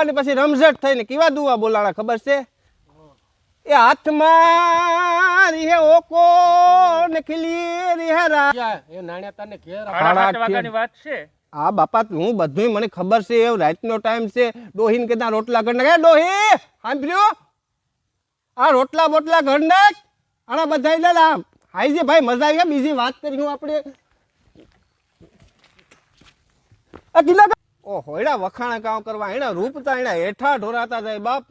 અને પછી રમઝટ થઈને કેવા દુવા બોલાણા ખબર છે? એ હાથમાં રીહે ઓકો ને ખીલી રીહે રા એ નાણ્યા તને ઘેર સાડા સાડા આઠ આઠ વાગ્યાની વાત છે. હા બાપા હું બધું મને ખબર છે એ રાતનો ટાઈમ છે. ડોહીને કેતા રોટલા ઘર નાખે. એ ડોહી સાંભળ્યો? આ રોટલા બોટલા ઘર નાખ. આના બધા લે આમ. હાઈ જે ભાઈ મજા આવી. ગયા બીજી વાત કરી હું આપણે. આ કિલ્લા ઓહો એડા વખાણા કામ કરવા એડા રૂપતા એડા હેઠા ઢોરાતા જાય, બાપ.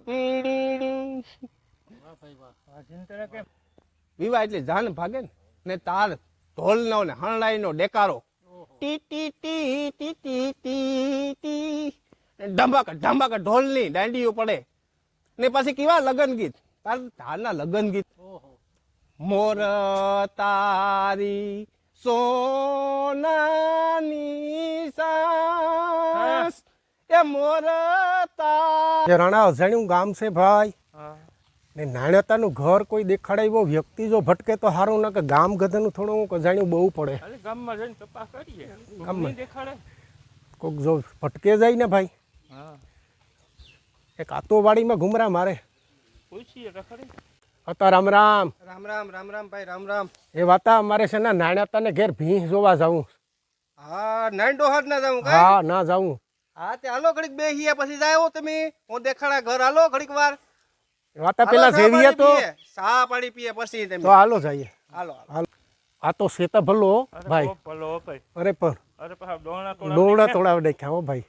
વિવાહ એટલે જાન ભાગે ને ને તાર ઢોલનો ને હણલાઈનો ડેકારો. ટી ટી ટી ટી ટી ટી ટી. ઢંબાકા ઢંબાકા ઢોલની દાંડીઓ પડે. ને પછી કેવા લગન ગીત? તાર તારના લગન ગીત. મોર તારી સોનાની સાસ. એ મોરતા. એ રણા અજાણ્યું ગામ છે ભાઈ. હા. ને નાણ્યતાનું ઘર કોઈ દેખાડે એવો વ્યક્તિ જો ભટકે તો સારું ના કે ગામ ગધનું થોડું અજાણ્યું બહુ પડે. ગામમાં જઈને તપાસ કરીએ. ગામમાં? દેખાડે. કોક જો ભટકે જાય ને ભાઈ. હા. એક આતોવાડીમાં ઘુમરા મારે. પૂછીએ ખરી હતા રામ રામ. રામ રામ રામ રામ ભાઈ રામ રામ. એ વાતા અમારે છે ને નાણ્યાતાને ઘેર ભીંસ જોવા જાવું. હા નાઈન ડોહર ના જાઉં હા ના જાવું. હા તે હાલો ઘડીક બેહીએ પછી જાયો તમે. હું દેખાડા ઘર હાલો ઘડીક વાર. વાતા પેલા જેવીએ પાણી તો. પીએ. ચા પાણી પીએ પછી તમે. તો હાલો જઈએ. હાલો હાલો. આ તો શેતા ભલો અરે ભાઈ. ભલો ભાઈ. અરે પણ. અરે પણ ડોણા તોડા ડોડા તોડા દેખ્યા હો ભાઈ.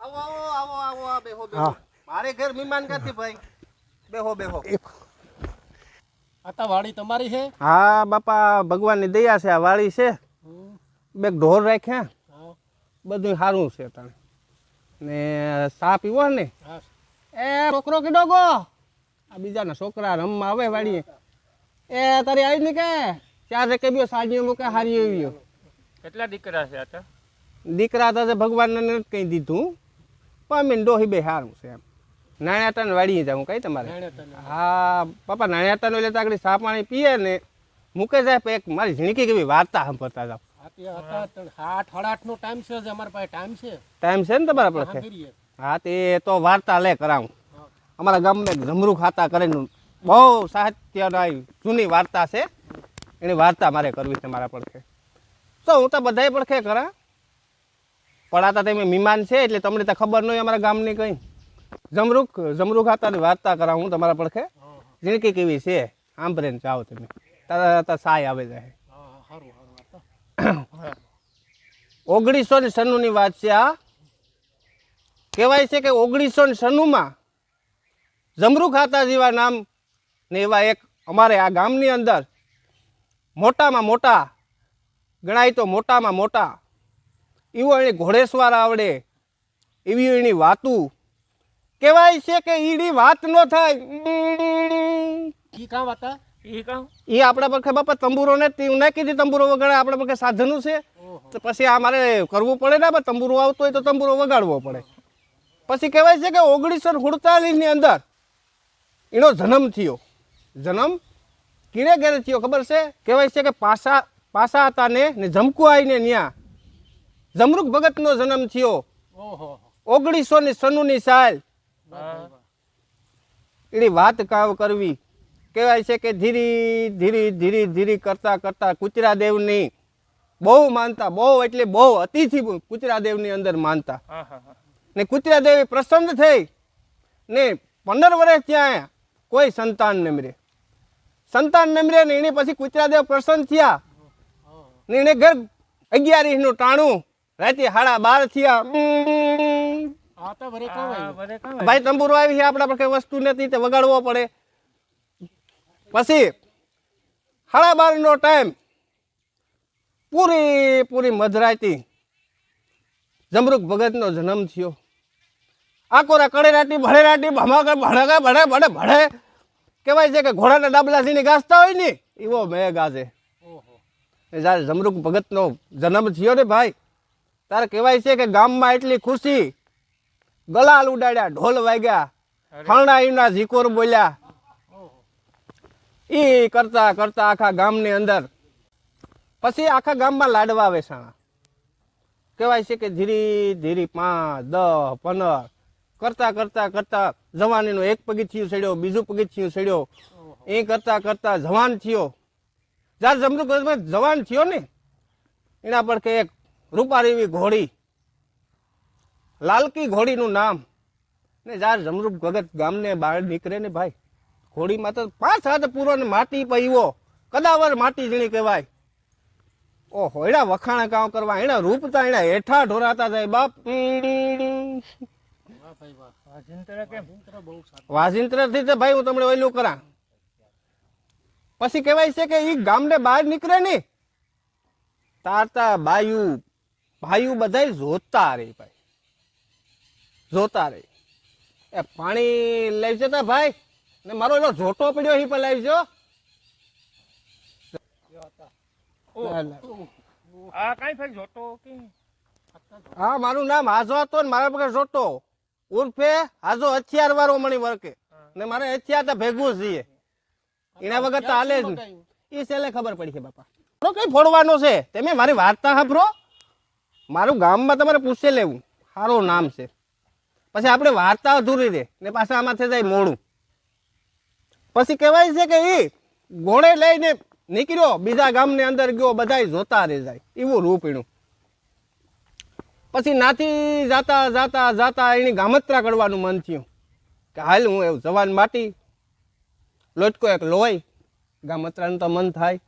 આવો આવો આવો આવો આ બેહો બેહો. મારે ઘર મહેમાન કાથી ભાઈ? બેહો બેહો. આતા વાડી તમારી છે? હા બાપા ભગવાનની દયા છે આ વાડી છે. બે ઢોર રાખ્યા. બધું સારું છે તને ને સા પીવો ને? એ છોકરો કીધો ગો. આ બીજાના છોકરા રમવા આવે વાડીએ. એ તારી આવી ને કે? ચાર રેકે બી સાજીઓ મૂકે હારી આવ્યો. કેટલા દીકરા છે આતા દીકરા તો ભગવાનને નથી કહી દીધું. પણ મેં ડોહી બે સારું છે એમ. નાણાટાને વાળી જાઉં કઈ તમારે? નાણ્યાતાને. હા પપ્પા નાણાટાનો એટલે આગળ ચા પાણી પીએ ને મૂકે સાહેબ એક મારી ઝીણકી કેવી વાર્તા સાંભળતા જાવ ટાઈમ છે અમારા પાસે ટાઈમ ટાઈમ છે ને તમારા પાસે? હા તે તો વાર્તા લે કરાવું. અમારા ગામમાં જમરૂ ખાતા કરીને બહુ સાહિત્યના જૂની વાર્તા છે. એની વાર્તા મારે કરવી છે મારા પડખે. તો હું તો બધાય પડખે કરા. પડાતા તમે મહેમાન છે એટલે તમને તો ખબર નહીં અમારા ગામની કંઈ. જમરૂક જમરૂ ખાતાની વાર્તા કરા હું તમારા પડખે. જિંદગી કેવી છે? આંબરે જાઓ તમે. તારા તારા સાય આવે જાય. ઓગણીસો ને સન્નુની વાત છે આ. કહેવાય છે કે ઓગણીસો ને સન્નુમાં જમરૂ ખાતા જેવા નામ ને એવા એક અમારે આ ગામની અંદર મોટામાં મોટા ગણાય તો મોટામાં મોટા એવો એની ઘોડેસવાર આવડે એવી એની વાતું કહેવાય છે કે ઈડી વાત ન થાય. ઈ કામ હતા ઈ કામ એ આપણા પર બાપા તંબુરો ને તી ના કીધી તંબુરો વગાડે આપણા પર સાધનું છે. તો પછી આ મારે કરવું પડે ને તંબુરો આવતો હોય તો તંબુરો વગાડવો પડે. પછી કહેવાય છે કે ઓગણીસો સુડતાલીસની અંદર એનો જન્મ થયો. જન્મ કીને ઘેરે થયો ખબર છે? કહેવાય છે કે પાસા પાસા હતા ને ને જમકુ આવીને ન્યા. જમરૂક ભગતનો જન્મ થયો. ઓહો. ઓગણીસો ને સનુની સાલ. હા એની વાત કાવ કરવી. કહેવાય છે કે ધીરી ધીરે ધીરે ધીરી કરતા કરતા કુચરા દેવની બહુ માનતા બહુ એટલે બહુ અતિથી કુચરા દેવની અંદર માનતા. ને કુચરા દેવી પ્રસન્ન થઈ ને પંદર વર્ષ ત્યાં કોઈ સંતાન નમરે. સંતાન નમરે ને એને પછી કુચરા દેવ પ્રસન્ન થયા. ને એને ઘર અગિયારીસનું ટાણું રાતે સાડા બાર થયા આતા વરે કામ હા, આવ્યું બધે કામ ભાઈ તંબુરો આવી છે આપણા પર કઈ વસ્તુ નથી તે વગાડવો પડે. પછી સાડા બારનો ટાઈમ પૂરી પૂરી મધરાતી જમરૂક ભગતનો જન્મ થયો. આકોરા કડેરાટી ભળેરાટી ભમાકર ભડકે ભડે ભડે ભડે. કહેવાય છે કે ઘોડાના ડાબલાસીની ગાજતા હોય ને એવો મેં ગાજે ઓહો. ને જ્યારે જમરૂક ભગતનો જન્મ થયો ને ભાઈ તારે કહેવાય છે કે ગામમાં એટલી ખુશી ગલાલ ઉડાડ્યા ઢોલ વાગ્યા હરણા ઈના ઝીકોર બોલ્યા. એ કરતા કરતા આખા ગામની અંદર પછી આખા ગામમાં લાડવા વેસાણા કહેવાય છે કે ધીરી ધીરે પાંચ દસ પંદર કરતા કરતા કરતા જવાનીનો એક પગથિયું ચડ્યો બીજું પગથિયું ચડ્યો. એ કરતા કરતા જવાન થયો. જ્યારે ભગત જવાન થયો ને એના પર કે એક રૂપારી એવી ઘોડી લાલકી ઘોડીનું નામ. ને જ્યારે જમરૂપ ભગત ગામને બહાર નીકળે ને ભાઈ. ઘોડીમાં તો પાંચ હાથ પૂરો માટી પૈવો કદાવર માટી જણી કહેવાય. ઓહો એના વખાણા કામ કરવા, એના રૂપતા એના હેઠા ઢોરાતા જાય. બાપ વાજિંત્રથી તો ભાઈ હું તમને ઓલું કરા. પછી કહેવાય છે કે એ ગામને બહાર નીકળે ને તારતા બાયુ ભાઈઓ બધાય જોતા રે ભાઈ. જોતા રહી. એ પાણી લઈ જતા ભાઈ ને મારો એનો જોટો પડ્યો હી પર જોતો કે? હા મારું નામ હાજો હતો ને મારા પગર જોટો ઉર્ફે હાજો હથિયાર વાળો મણી વર્કે. ને મારે હથિયાર તો ભેગું જ છીએ એના વગર તો હાલે જ એ છેલ્લે ખબર પડી છે બાપા. કઈ ફોડવાનો છે? તમે મારી વાર્તા સાંભળો. મારું ગામમાં તમારે પૂછે લેવું. સારું નામ છે. પછી આપણે વાર્તા અધૂરી રહે ને પાછા આમાં થઈ જાય મોડું. પછી કહેવાય છે કે એ ઘોડે લઈને નીકળ્યો, બીજા ગામની અંદર ગયો, બધાય જોતા રહી જાય. એવું રૂપીણું પછી નાથી જાતા જાતા જાતા એની ગામત્રા કરવાનું મન થયું. કે હાલ હું એવું જવાન માટી, લોટકો એક લોય ગામત્રાનું તો મન થાય.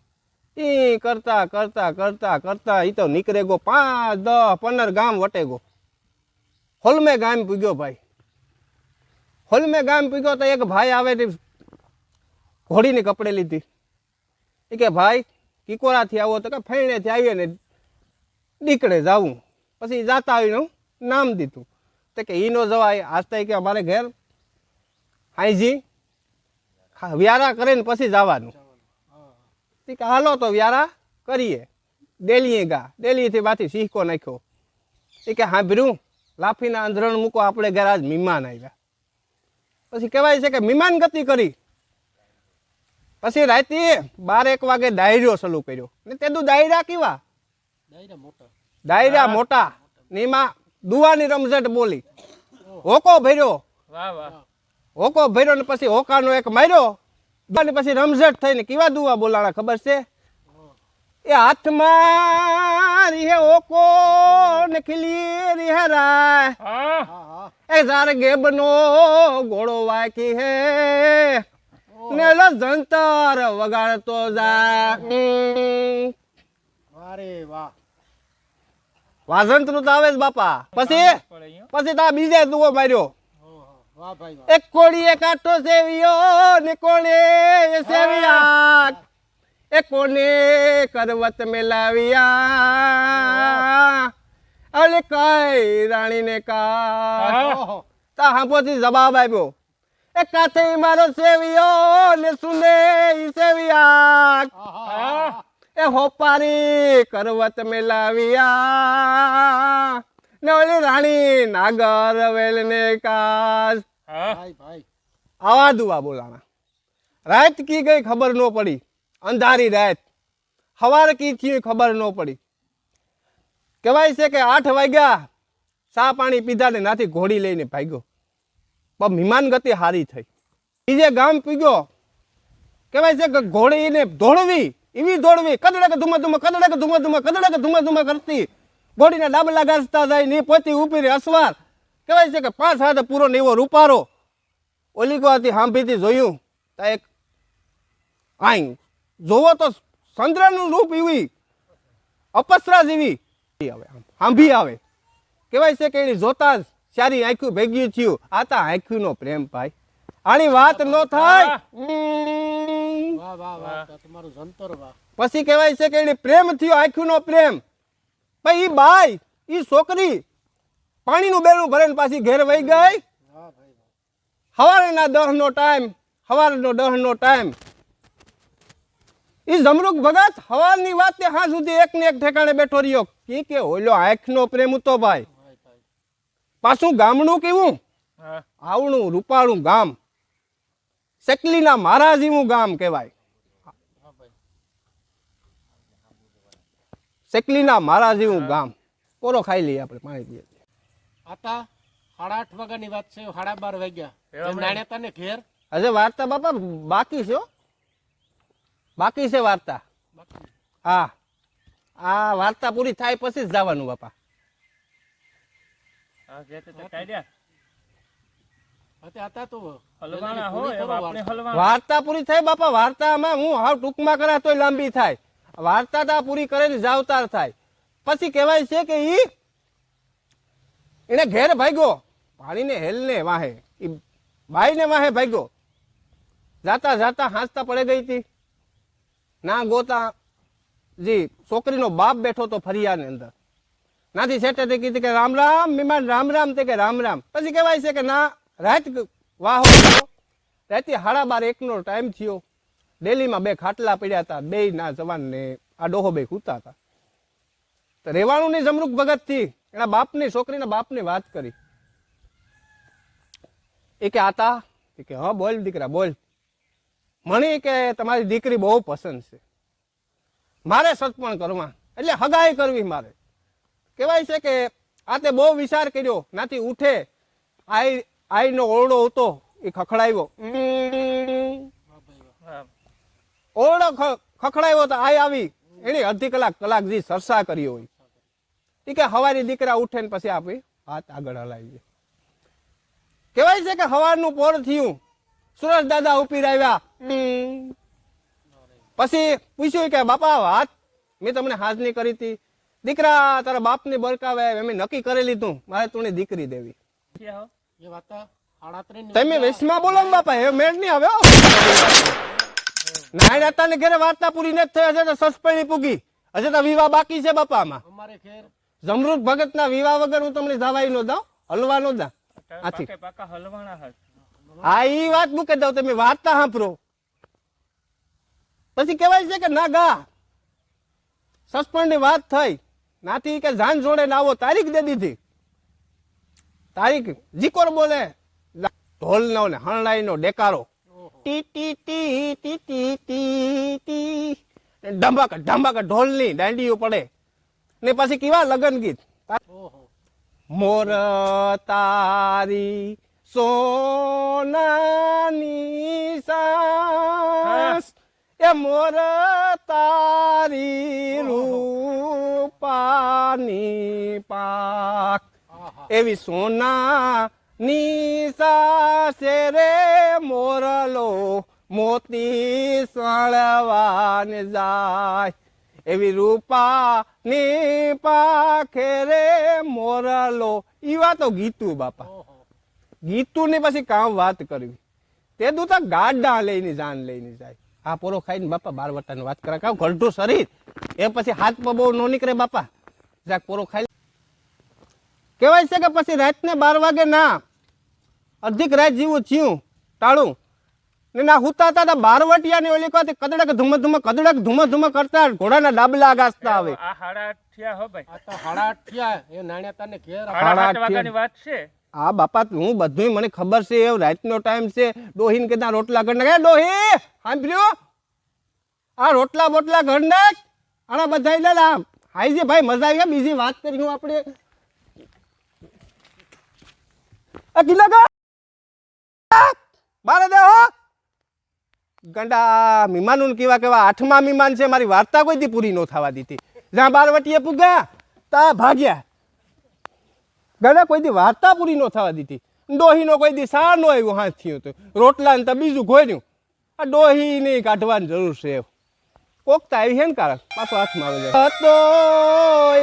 એ કરતા કરતા કરતા કરતા એ તો નીકળે ગો પાંચ, દસ, પંદર ગામ વટે ગો હોલમે ગામ પૂગ્યો ભાઈ. હોલમે ગામ પૂગ્યો તો એક ભાઈ આવે તે ઘોડીની કપડે લીધી. એ કે, ભાઈ, કિકોરાથી આવો. તો કે, ફૈણેથી આવીએ ને નીકળે જાવું પછી જાતા આવીનું નામ દીધું. તો કે, ઈ નો જવાય. આજ તો કે અમારે ઘેર હાઈજી ખા- વ્યારા કરીને પછી જવાનું. તે કે, હાલો તો વ્યારા કરીએ. ડેલીએ ગા. ડેલીથી બાથી સિંહકો નાખ્યો. એ કે હાંભર્યું લાફીના અંધરણ મૂકો આપણે ઘરે આજ મહેમાન આવ્યા. પછી કહેવાય છે કે મહેમાન ગતિ કરી. પછી રાતે બાર એક વાગે ડાયરો શરૂ કર્યો. ને તે ડાયરા કેવા? ડાયરા મોટા. ને એમાં દુવાની રમઝટ બોલી. હોકો ભર્યો. હોકો ભર્યો ને પછી હોકાનો એક માર્યો. પછી રમઝટ થઈને કેવા દુવા બોલાણા ખબર છે? એ હાથમાં રીહે ઓકો નખલી ખીલી રીહે રાય? એ જાર ગેબનો ઘોડો વાકી હે. ને જંતર વગાડતો જા અરે વાહ. વાજંત તો આવે જ બાપા. પછી? પછી તા બીજે દુવો માર્યો. વાહ ભાઈ વાહ. એક કોળીએ કાંટો સેવ્યો ને કોણે સેવ્યા. એ કોને કરવત મેલાવ્યા? અલે કઈ રાણીને કા હા. તા હાંપોથી જવાબ આપ્યો. એ કાથે મારો સેવિયો ને સુને સેવિયા એ હોપારી કરવત મેલાવ્યા. ને ઓલી રાણી નાગર વેલને કાસ હા. ભાઈ ભાઈ. આવા દુવા બોલાણા. રાત કી ગઈ ખબર ન પડી. અંધારી રાત. સવારે કી થયું ખબર ન પડી. કહેવાય છે કે આઠ વાગ્યા ચા પાણી પીધા ને નાથી ઘોડી લઈને ભાગ્યો. પણ મહેમાન ગતિ હારી થઈ. બીજે ગામ પીગ્યો. કહેવાય છે કે ઘોડીને ધોળવી એવી દોડવી કદડે ધુમા ધુમા કદડે કે ધુમા ધુમા કદડે કે ધુમા ધુમા કરતી. ઘોડીને ડાબલા ગાજતા જાય, ને પોતી ઉપીને અસવાર. કહેવાય છે કે પાંચ હાથે પૂરો ને એવો રૂપારો. ઓલી ગવાથી હાંભીથી જોયું તો એક આઈ જોવો તો ચંદ્રનું રૂપ એવી અપસરા જેવી આવે આમ, આવે. કહેવાય છે કે એની જોતા જ સારી આંખ્યું ભેગ્યું થયું. આ તા આંખ્યુંનો પ્રેમ ભાઈ. આની વાત ન થાય. પછી કહેવાય છે કે એને પ્રેમ થયો આંખ્યુંનો પ્રેમ. ભાઈ એ બાઈ એ છોકરી પાણીનું બેરું ભરે પાછી ઘેર વહી ગઈ. સવારના દહનો ટાઈમ સવારનો દહનો ટાઈમ ઈ જમરૂક ભગત હવાની વાત તે હા સુધી એક ને એક ઠેકાણે બેઠો રહ્યો. કે કે ઓલો આંખનો પ્રેમ તો ભાઈ. પાછું ગામનું કેવું? આવણું રૂપાળું ગામ. સેકલીના મહારાજ એવું ગામ કહેવાય. સેકલીના મહારાજ એવું ગામ. કોરો ખાઈ લઈએ આપણે પાણી પીએ. આતા સાડા આઠ વાગ્યાની વાત છે સાડા બાર વાગ્યા. નાણેતા ને ઘેર? હજે વાર્તા બાપા બાકી છે હો. બાકી છે વાર્તા? હા. આ વાર્તા પૂરી થાય પછી જ જવાનું બાપા. આ જે તે તે કાઢ્યા. અત્યારે હતા તો હલવાણા પૂરી હોય કરો એવા આપણે વાર્તા. વાર્તા પૂરી થાય બાપા. વાર્તામાં હું હાવ ટૂંકમાં કરા તોય લાંબી થાય. વાર્તા તા પૂરી કરીને જાવતાર થાય. પછી કહેવાય છે કે ઈ એને ઘેર ભાગ્યો. પાણીને હેલને વાહે. ઈ બાઈને વાહે ભાગ્યો. જાતા જાતા હાંસતા પડે ગઈ હતી. ના ગોતા જી, છોકરીનો બાપ બેઠો તો ફરિયાની અંદર. નાથી શેઠે તે કીધી કે રામ રામ, મીમાન રામ રામ તે કે રામ રામ. પછી કહેવાય છે કે ના, રાત વાહો. રાતે હાડા બાર એકનો ટાઈમ થયો. ડેલીમાં બે ખાટલા પડ્યા હતા, બે ના જવાન ને આ ડોહો બે કૂતા હતા. તો રેવાણું ની જમરૂક ભગતથી એના બાપની, છોકરીના બાપની વાત કરી. એ કે આતા કે, હા, બોલ દીકરા, બોલ. મને કે તમારી દીકરી બહુ પસંદ છે. મારે સત્પણ કરવા એટલે હગાઈ કરવી મારે. કહેવાય છે કે આ તે બહુ વિચાર કર્યો, નાથી ઉઠે, આઈ, આઈનો ઓરડો હતો, એ ખખડાવ્યો. ઓરડો ખખડાવ્યો તો આઈ આવી. એની અડધી કલાક કલાક જે સરસા કરી હોય. એ કે હવારી દીકરા ઉઠે ને પછી આપી હાથ આગળ હલાવી કહેવાય છે કે હવારનું પોર થયું. સુરજ દાદા ઉપી આવ્યા પછી પૂછ્યું કે બાપા વાત મેં તમને હાજરી કરી હતી. દીકરા તારા બાપની બરકાવે મેં નક્કી કરી લીધું. મારે તું દીકરી દેવી. તમે વેશમાં બોલો ને બાપા એ મેળ નહીં આવ્યો હો. નાયણ હતા ઘરે વાર્તા પૂરી નથી થઈ. હશે તો સસ્પેન્ડ પૂગી. હજે તો વિવાહ બાકી છે બાપામાં. અમારે ઘેર ભગત ના વિવાહ વગર હું તમને જવાય નો દઉં હલવા નો દઉં અત્યારે આથી. પાકે પાકા હલવાણા હશે. હા એ વાત મૂકી દઉં તમે વાર્તા સાંભળો. પછી કહેવાય છે કે ના ગા. સસ્પેન્ડ વાત થઈ. નાથી કે જાન જોડે ના આવો તારીખ દે દીધી. તારીખ જીકોર બોલે. ઢોલ નો ને હણલાઈ નો ડેકારો ટી ટી ટી ટી ટી ટી ટી. ઢંબાકા ઢોલ ઢોલની દાંડીઓ પડે. ને પછી કેવા લગન ગીત? મોર તારી સોનાની સાસ એ મોર તારી રૂપાની પાક. એવી સોના નિસાસે રે મોરલો મોતી સળવાને જાય. એવી રૂપા ની પાખે રે મોરલો. ઈવા તો ગીતું બાપા. ઓહો ગીતું ને પછી કામ વાત કરવી. તે દૂતા ગાડા લઈને જાન લઈને જાય. આ પોરો ખાઈને બાપા બાર વટાની વાત કરે કાં ઘરઢું શરીર. એ પછી હાથ પર બહુ નો નીકળે બાપા. જાક પોરો ખાઈ કહેવાય છે કે પછી રાતને બાર વાગે ના અધિક રાત જેવું થયું ટાળું. ને ના હુતા હતા તો બારવટિયા ની ઓલી કહે કદડક ધુમ ધુમ કદડક ધુમ ધુમ કરતા ઘોડાના ડાબલા ગાસતા આવે. આ હાડા હો ભાઈ. આ તો આઠ એ નાણ્યા ઘેર હાડા હાડા વાત છે. આ બાપા, હું બધું મને ખબર છે એવો રાતનો ટાઈમ છે. ડોહીને કીધા, રોટલા ઘર નાખે ડોહી, સાંભળ્યો? આ રોટલા બોટલા ઘર નાખ આના બધા લે આમ હાઈ ભાઈ, મજા આવી ગયા? બીજી વાત કરી હું આપણે. આ કિલ્લા બારે દે હો. ગંડા મીમાનું કેવા કેવા આઠમા મીમાન છે, મારી વાર્તા કોઈ દી પૂરી ન થવા દીધી. જ્યાં બારવટીએ પૂગ્યા, તા ભાગ્યા. ગળે કોઈ દી વાર્તા પૂરી ન થવા દીધી. ડોહીનો કોઈ દી સાર ન આવ્યો, હાથ થયો રોટલા ને તો બીજું ઘોર્યું. આ ડોહી નહીં કાઢવાની જરૂર છે કોક તો આવી છે ને કારણ પાછો હાથમાં આવે હતો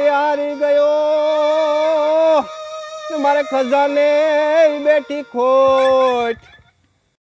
યાર ગયો. મારે ખજાને બેઠી ખોટ.